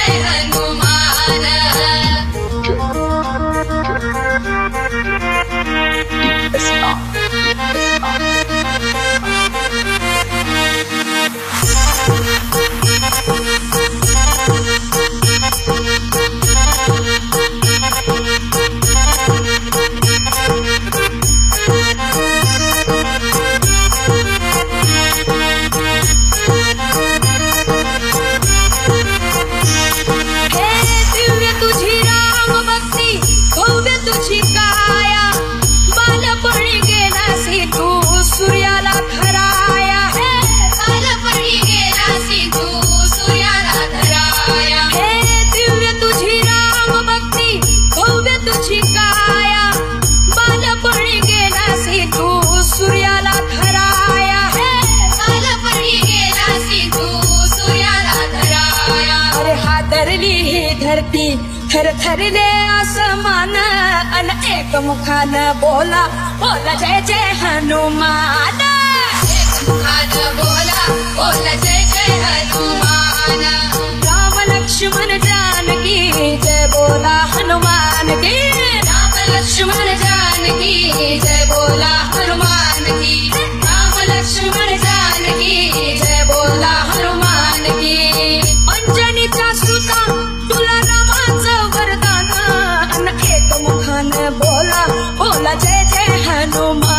Hey, hey. धरती थर थरले आसमान, अन एक मुखान बोला बोला जय जय हनुमान। एक मुखान बोला बोला जय जय हनुमान। राम लक्ष्मण जानकी, जय बोला हनुमान की। राम लक्ष्मण जानकी, जय बोला हनुमान की। Ram Lakshman no more.